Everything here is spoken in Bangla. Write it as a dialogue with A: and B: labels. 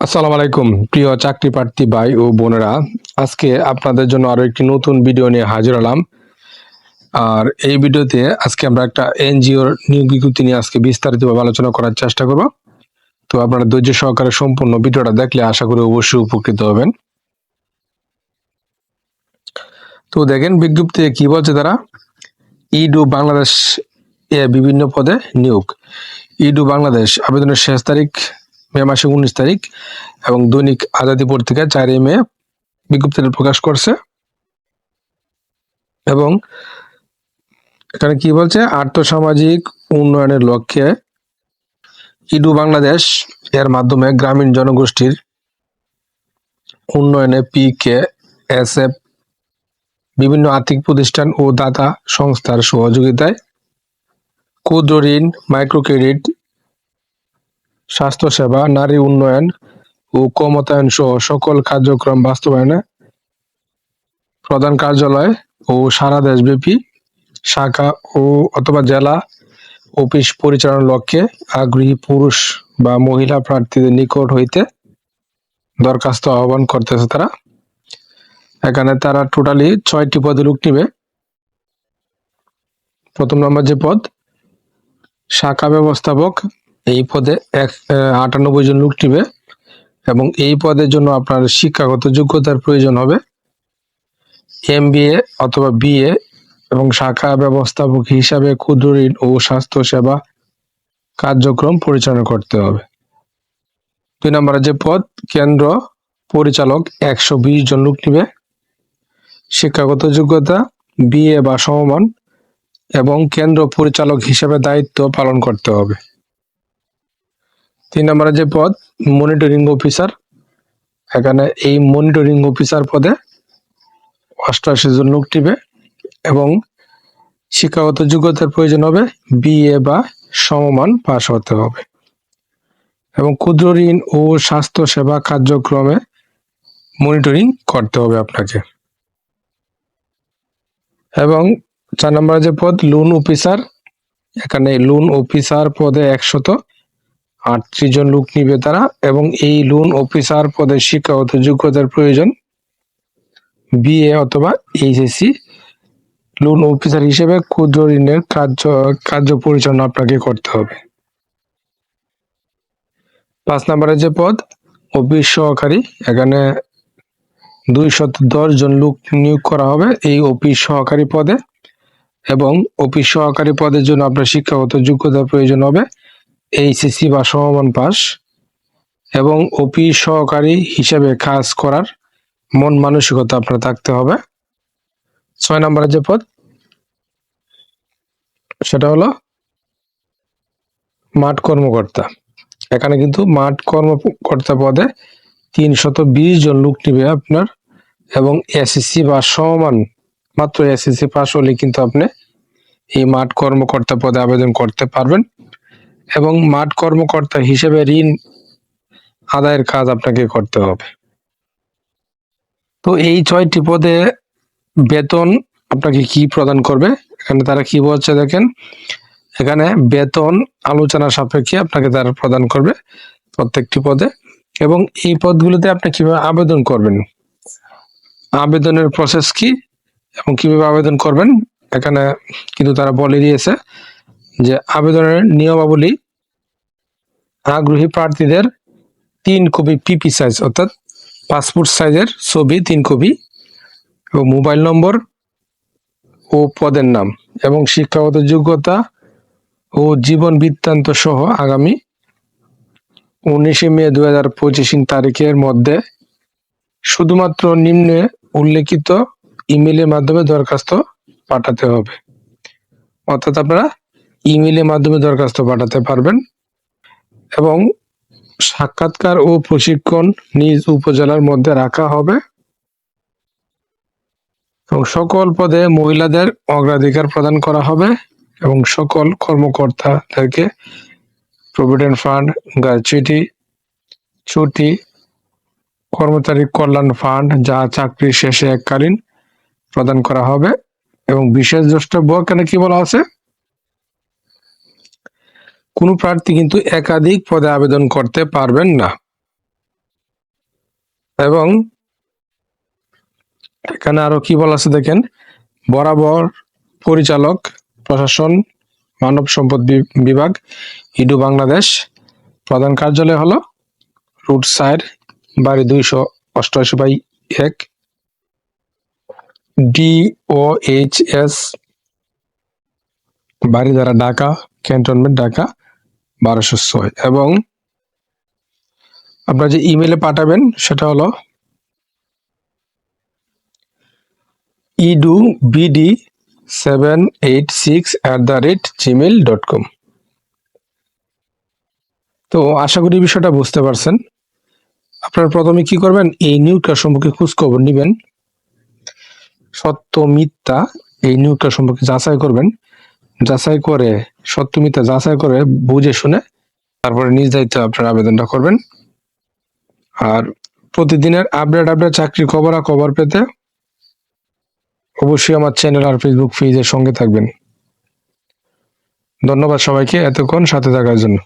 A: আসসালামু আলাইকুম, প্রিয় চাকরি প্রার্থী ভাই ও বোনেরা। আজকে আপনাদের জন্য আরও একটি নতুন ভিডিও নিয়ে হাজির হলাম। আর এই ভিডিওতে আজকে আমরা একটা এনজিওর নিয়োগ বিজ্ঞপ্তি নিয়ে আজকে বিস্তারিতভাবে আলোচনা করার চেষ্টা করব। তো আপনারা ধৈর্য সহকারে সম্পূর্ণ ভিডিওটা দেখলে আশা করি অবশ্যই উপকৃত হবেন। তো দেখেন বিজ্ঞপ্তিতে কি বলছে তারা? ইডু বাংলাদেশ এ বিভিন্ন পদে নিয়োগ। ইডু বাংলাদেশ, আবেদনের শেষ তারিখ মে মাসে উনিশ তারিখ এবং দৈনিক আজাদি পত্রিকায় চারই মে বিজ্ঞপ্তিটা প্রকাশ করছে। এবং এখানে কি বলছে? আর্থসামাজিক উন্নয়নের লক্ষ্যে ইডু বাংলাদেশ এর মাধ্যমে গ্রামীণ জনগোষ্ঠীর উন্নয়নে পি কে এস এফ বিভিন্ন আর্থিক প্রতিষ্ঠান ও দাতা সংস্থার সহযোগিতায় ক্ষুদ্র ঋণ মাইক্রো ক্রেডিট স্বাস্থ্যসেবা, নারী উন্নয়ন ও ক্ষমতায়ন সহ সকল কার্যক্রম বাস্তবায়নে প্রধান কার্যালয় ও সারা দেশব্যাপী শাখা ও অথবা জেলা অফিস পরিচালনার লক্ষ্যে আগ্রহী পুরুষ বা মহিলা প্রার্থীদের নিকট হইতে দরখাস্ত আহ্বান করতেছে তারা। এখানে তারা টোটালি ছয়টি পদে লোক নিবে। প্রথম নম্বর যে পদ, শাখা ব্যবস্থাপক এই পদে এক আটানব্বই জন লোক নিবে এবং এই পদের জন্য আপনার শিক্ষাগত যোগ্যতার প্রয়োজন হবে এম অথবা বিএ এবং শাখা ব্যবস্থাপক হিসাবে ক্ষুদ্র ঋণ ও স্বাস্থ্য সেবা কার্যক্রম পরিচালনা করতে হবে। দুই নম্বরে যে পদ, কেন্দ্র পরিচালক একশো বিশ জন লোক নিবে। শিক্ষাগত যোগ্যতা, বিএ বা সমমান এবং কেন্দ্র পরিচালক হিসেবে দায়িত্ব পালন করতে হবে। তিন নম্বরে যে পদ মনিটরিং অফিসার এখানে এই মনিটরিং অফিসার পদে অষ্টআশি জন লোক টিবে এবং শিক্ষাগত যোগ্যতার প্রয়োজন হবে বিএ বা সমমান পাশ হতে হবে। এবং ক্ষুদ্র ঋণ ও স্বাস্থ্য সেবা কার্যক্রমে মনিটরিং করতে হবে আপনাকে। এবং চার নম্বরে যে পদ লোন অফিসার এখানে লোন অফিসার পদে একশত আটত্রিশ জন লোক নিবে তারা এবং এই লোন অফিসার পদে শিক্ষাগত যোগ্যতার প্রয়োজন বিএ অথবা এইচএসসি লোন অফিসার হিসেবে ক্ষুদ্র ঋণের কার্য কার্য পরিচালনা আপনাকে করতে হবে। পাঁচ নম্বরে যে পদ, অফিস সহকারী, এখানে দুইশত দশ জন লোক নিয়োগ করা হবে এই অফিস সহকারী পদে এবং অফিস সহকারী পদের জন্য আপনার শিক্ষাগত যোগ্যতার প্রয়োজন হবে। এইচএসসি বা সমমান পাস এবং অফিস সহকারী হিসেবে কাজ করার মন মানসিকতা আপনার থাকতে হবে। ছয় নম্বরের যে পদ, সেটা হলো মাঠ কর্মকর্তা। এখানে কিন্তু মাঠ কর্মকর্তা পদে তিনশত বিশ জন লোক নিবে আপনার এবং এসএসসি বা সমান মাত্র এসএসসি পাস হলে কিন্তু আপনি এই মাঠ কর্মকর্তা পদে আবেদন করতে পারবেন। এবং মাঠ কর্মকর্তা হিসেবে ঋণ আদায়ের কাজ আপনাকে করতে হবে। তো এই ছয়টি পদে বেতন আপনাকে কি প্রদান করবে? এখানে তারা কি বলছে দেখেন, এখানে বেতন আলোচনা সাপেক্ষে আপনাকে তারা প্রদান করবে প্রত্যেকটি পদে এবং এই পদগুলোতে আপনি কীভাবে আবেদন করবেন? আবেদনের প্রসেস কি এবং কীভাবে আবেদন করবেন? এখানে কিন্তু তারা বলে দিয়েছে যে আবেদনের নিয়মাবলী আগ্রহী প্রার্থীদের তিন কপি পিপি সাইজ অর্থাৎ পাসপোর্ট সাইজের ছবি, তিন কপি ও মোবাইল নম্বর ও পদের নাম, এবং শিক্ষাগত যোগ্যতা ও জীবন বৃত্তান্ত সহ আগামী উনিশে মে দু হাজার পঁচিশ তারিখের মধ্যে শুধুমাত্র নিম্নে উল্লেখিত ইমেলের মাধ্যমে দরখাস্ত পাঠাতে হবে। অর্থাৎ আপনারা ইমেলের মাধ্যমে দরখাস্ত পাঠাতে পারবেন এবং সাক্ষাৎকার ও প্রশিক্ষণ নিজ উপজেলার মধ্যে রাখা হবে। এবং সকল পদে মহিলাদের অগ্রাধিকার প্রদান করা হবে এবং সকল কর্মকর্তাদেরকে প্রভিডেন্ট ফান্ড, গ্র্যাচুইটি, ছুটি, কর্মচারী কল্যাণ ফান্ড যা চাকরি শেষে এককালীন প্রদান করা হবে। এবং বিশেষ দ্রষ্টব্য এখানে কি বলা আছে? কোনো প্রার্থী কিন্তু একাধিক পদে আবেদন করতে পারবেন না। এবং এখানে আরও কি বলা আছে দেখেন? বরাবর পরিচালক, প্রশাসন, মানব সম্পদ বিভাগ, ইডু বাংলাদেশ। প্রধান কার্যালয় হলো রুট সাইড বাড়ি দুইশো অষ্টআশি বাই এক। D O H S Baridhara Dhaka, cantonment Dhaka. বারোশো ছয়। এবং আপনার যে ইমেলে পাঠাবেন, সেটা হলো edu BD seven eight six at the rate Gmail dot com তো আশা করি বিষয়টা বুঝতে পারছেন। আপনারা প্রথমে কি করবেন, এই নিয়োগটা সম্পর্কে খোঁজ খবর নিবেন। সত্য, মিথ্যা, এই নিয়োগটা সম্পর্কে যাচাই করবেন। যাচাই করে সত্যমিতা যাচাই করে বুঝে শুনে তারপরে নিজ দায়িত্বে আপনার আবেদনটা করবেন। আর প্রতিদিনের আপডেট আপডেট চাকরির খবর আর খবর পেতে অবশ্যই আমার চ্যানেল আর ফেসবুক পেজের সঙ্গে থাকবেন। ধন্যবাদ সবাইকে এতক্ষণ সাথে থাকার জন্য।